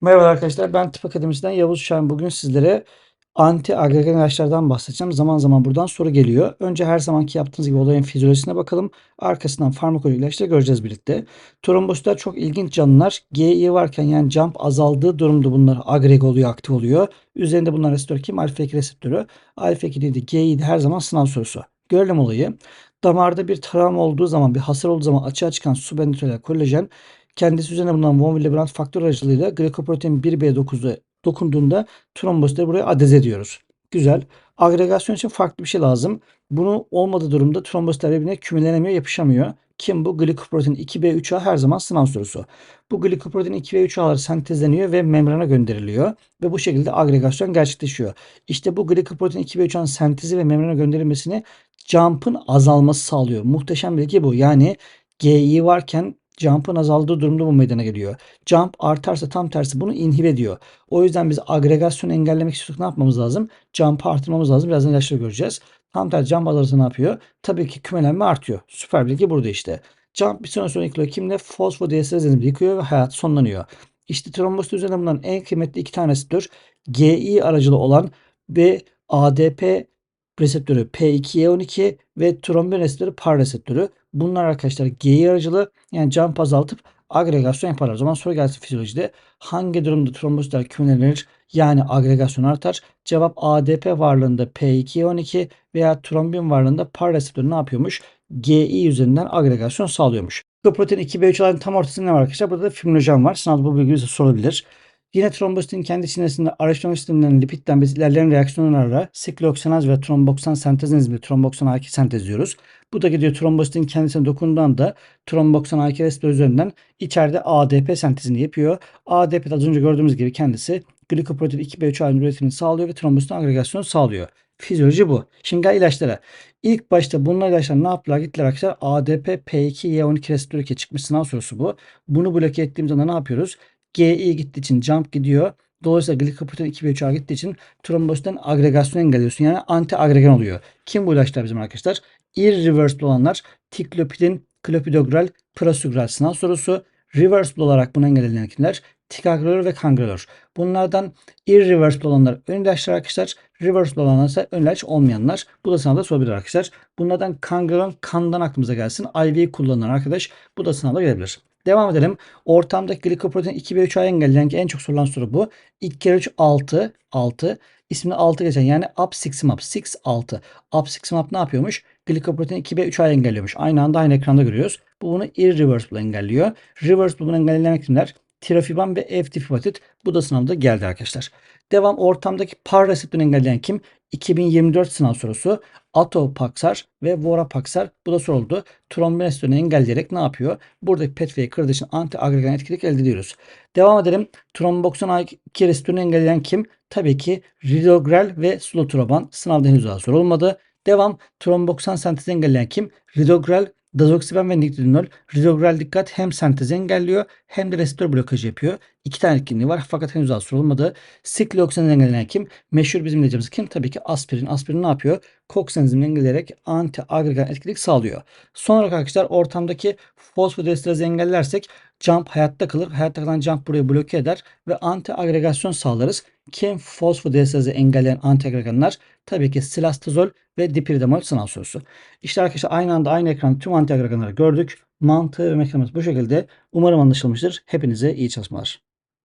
Merhaba arkadaşlar, ben Tıp Akademisi'nden Yavuz Şahin. Bugün sizlere anti agregan ilaçlardan bahsedeceğim. Zaman zaman buradan soru geliyor. Önce her zamanki yaptığınız gibi olayın fizyolojisine bakalım. Arkasından farmakolojik ilaçları göreceğiz birlikte. Trombositler çok ilginç canlılar. GI varken yani jump azaldığı durumda bunlar agreg oluyor, aktif oluyor. Üzerinde bunlar reseptör kim? Alfa 2 reseptörü. Alfa 2 dedi, GI de her zaman sınav sorusu. Görelim olayı. Damarda bir travma olduğu zaman, bir hasar olduğu zaman açığa çıkan subendotelial kolajen kendisi üzerine bulunan von Willebrand faktör aracılığıyla glikoprotein 1B9'a dokunduğunda trombositleri buraya adeze ediyoruz. Güzel. Agregasyon için farklı bir şey lazım. Bunu olmadığı durumda trombositler birbirine kümelenemiyor, yapışamıyor. Kim bu? Glikoprotein 2B3A her zaman sınav sorusu. Bu glikoprotein 2B3A'lar sentezleniyor ve membrana gönderiliyor. Ve bu şekilde agregasyon gerçekleşiyor. İşte bu glikoprotein 2B3A'nın sentezi ve membrana gönderilmesini jump'ın azalması sağlıyor. Muhteşem bilgi bu. Yani GI varken jump'ın azaldığı durumda bu meydana geliyor. Jump artarsa tam tersi bunu inhibe ediyor. O yüzden biz agregasyonu engellemek istiyorsak ne yapmamız lazım? Jump'ı artırmamız lazım. Birazdan ilaçları göreceğiz. Tam tersi jump azalırsa ne yapıyor? Tabii ki kümelenme artıyor. Süper bilgi burada işte. Jump bir süre sonra yıkılıyor. Kimle? Fosfodiesterez enzimi yıkıyor ve hayat sonlanıyor. İşte trombosit üzerinde bulunan en kıymetli iki tanesidir. GI aracılı olan ve ADP reseptörü P2E12 ve trombin reseptörü PAR reseptörü. Bunlar arkadaşlar GI aracılığı yani jump azaltıp agregasyon yaparlar. O zaman soru gelsin fizyolojide hangi durumda trombositler kümelenir yani agregasyon artar? Cevap ADP varlığında P2E12 veya trombin varlığında PAR reseptörü ne yapıyormuş? GI üzerinden agregasyon sağlıyormuş. Protein 2B3'lerin tam ortasında ne var arkadaşlar? Burada da fibrinojen var. Sınavda bu bilgi bize sorulabilir. Yine trombositin kendi içerisinde araştırma sistemlerinin lipidden biz ilerleyen reaksiyonlarla sikloksanaz ve tromboksan sentez enzimi tromboksan A2 sentezliyoruz. Bu da gidiyor trombositin kendisine dokunduğunda da tromboksan A2 reseptör üzerinden içeride ADP sentezini yapıyor. ADP az önce gördüğümüz gibi kendisi glikoprotein 2B3 halinde üretimini sağlıyor ve trombositin agregasyonu sağlıyor. Fizyoloji bu. Şimdi gel ilaçlara. İlk başta bunlar ilaçlar ne yaptılar? Gittiler arkadaşlar ADP P2Y12 reseptörü çıkmış sınav sorusu bu. Bunu bloke ettiğimiz zaman ne yapıyoruz? GI gittiği için jump gidiyor. Dolayısıyla glikoprotein 2 ve 3'e gittiği için trombositten agregasyon engelliyorsun. Yani anti agregan oluyor. Kim bu ilaçlar bizim arkadaşlar? Irreversible olanlar tiklopidin, klopidogrel, prasugrel sınav sorusu. Reversible olarak bunu engelleyen kimler? Ticagrelor ve kangrelor. Bunlardan irreversible olanlar ön ilaçlar arkadaşlar. Reversible olanlar ise ön ilaç olmayanlar. Bu da sınavda sorabilir arkadaşlar. Bunlardan kangrelor kandan aklımıza gelsin. IV kullanılan arkadaş. Bu da sınavda gelebilir. Devam edelim. Ortamdaki glikoprotein 2 ve 3'ü engelleyen ki en çok sorulan soru bu. 2 kere 3 6. 6. İsmini 6 geçen yani Upsiximab. 6 6. Upsiximab ne yapıyormuş? Glikoprotein 2 ve 3'ü engelliyormuş. Aynı anda aynı ekranda görüyoruz. Bu bunu irreversible engelliyor. Reversible bunu engelleyen kimler? Tirofiban ve F-tifopatit. Bu da sınavda geldi arkadaşlar. Devam ortamdaki par reseptörünü engelleyen kim? 2024 sınav sorusu. Atopaxar ve Vorapaxar bu da soruldu. Trombin reseptörünü engelleyerek ne yapıyor? Buradaki petveye kırdığı için anti agregan etkilik elde ediyoruz. Devam edelim. Tromboksan A2 reseptörünü engelleyen kim? Tabii ki ridogrel ve sulotroban. Sınavda henüz daha sorulmadı. Devam. Tromboksan sentezi engelleyen kim? Ridogrel Dazoksiben ve niktinol ridogrel dikkat hem sentezi engelliyor hem de reseptör blokajı yapıyor. İki tane etkinliği var fakat henüz daha sorulmadı. Siklooksanı engellenen kim? Meşhur bizim ilacımız kim? Tabii ki aspirin. Aspirin ne yapıyor? Cox enzimini engelleyerek anti agregan etkilik sağlıyor. Son olarak arkadaşlar ortamdaki fosfodiesterezi engellersek jump hayatta kalır. Hayatta kalan jump burayı bloke eder ve anti agregasyon sağlarız. Kim fosfodiesterezi engelleyen anti agreganlar? Tabii ki silastazol ve dipiridamol sınav sorusu. İşte arkadaşlar aynı anda aynı ekran tüm anti agreganları gördük. Mantığı ve mekanizması bu şekilde. Umarım anlaşılmıştır. Hepinize iyi çalışmalar.